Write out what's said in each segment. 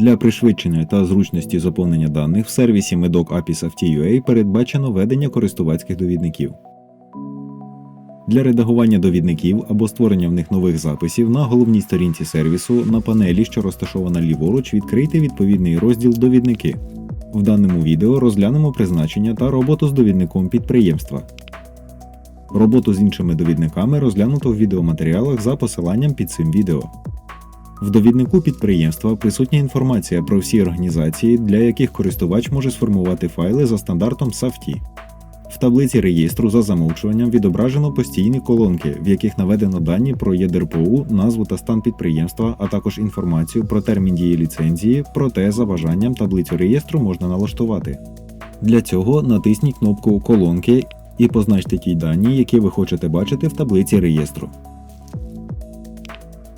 Для пришвидшення та зручності заповнення даних в сервісі Medoc API Safety.ua передбачено ведення користувацьких довідників. Для редагування довідників або створення в них нових записів на головній сторінці сервісу на панелі, що розташована ліворуч, відкрийте відповідний розділ Довідники. В даному відео розглянемо призначення та роботу з довідником підприємства. Роботу з іншими довідниками розглянуто в відеоматеріалах за посиланням під цим відео. В довіднику підприємства присутня інформація про всі організації, для яких користувач може сформувати файли за стандартом SAFTI. В таблиці реєстру за замовчуванням відображено постійні колонки, в яких наведено дані про ЄДРПУ, назву та стан підприємства, а також інформацію про термін дії ліцензії, проте за бажанням таблицю реєстру можна налаштувати. Для цього натисніть кнопку Колонки і позначте ті дані, які ви хочете бачити в таблиці реєстру.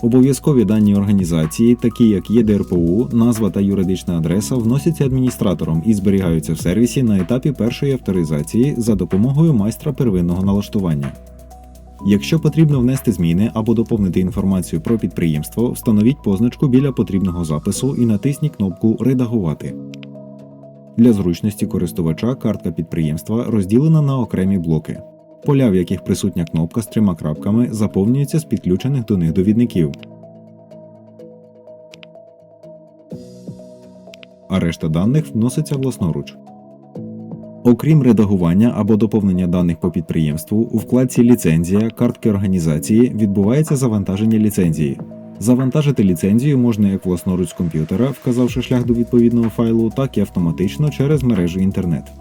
Обов'язкові дані організації, такі як ЄДРПУ, назва та юридична адреса, вносяться адміністратором і зберігаються в сервісі на етапі першої авторизації за допомогою майстра первинного налаштування. Якщо потрібно внести зміни або доповнити інформацію про підприємство, встановіть позначку біля потрібного запису і натисніть кнопку Редагувати. Для зручності користувача картка підприємства розділена на окремі блоки. Поля, в яких присутня кнопка з трьома крапками, заповнюються з підключених до них довідників. А решта даних вноситься власноруч. Окрім редагування або доповнення даних по підприємству, у вкладці Ліцензія картки організації відбувається завантаження ліцензії. Завантажити ліцензію можна як власноруч з комп'ютера, вказавши шлях до відповідного файлу, так і автоматично через мережу інтернет.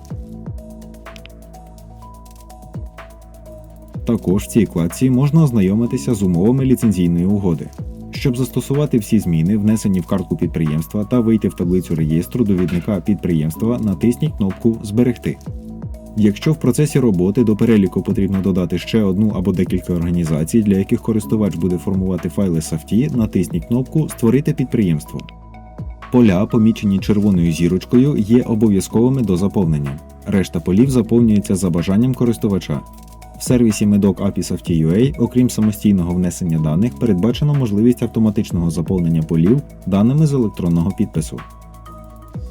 Також в цій вкладці можна ознайомитися з умовами ліцензійної угоди. Щоб застосувати всі зміни, внесені в картку підприємства та вийти в таблицю реєстру довідника підприємства, натисніть кнопку Зберегти. Якщо в процесі роботи до переліку потрібно додати ще одну або декілька організацій, для яких користувач буде формувати файли SAFTI, натисніть кнопку Створити підприємство. Поля, помічені червоною зірочкою, є обов'язковими до заповнення. Решта полів заповнюється за бажанням користувача. В сервісі Medoc API окрім самостійного внесення даних, передбачено можливість автоматичного заповнення полів даними з електронного підпису.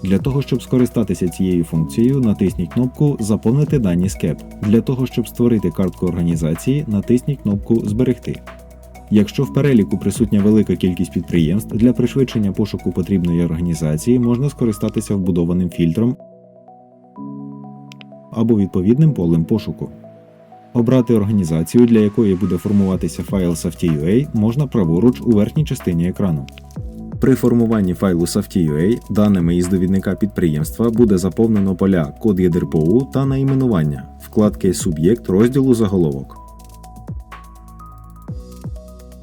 Для того, щоб скористатися цією функцією, натисніть кнопку Заповнити дані з КЕП. Для того, щоб створити картку організації, натисніть кнопку Зберегти. Якщо в переліку присутня велика кількість підприємств, для пришвидшення пошуку потрібної організації можна скористатися вбудованим фільтром або відповідним полем пошуку. Обрати організацію, для якої буде формуватися файл Safety.ua, можна праворуч у верхній частині екрану. При формуванні файлу Safety.ua даними із довідника підприємства буде заповнено поля код ЄДРПУ та найменування, вкладки Суб'єкт розділу заголовок.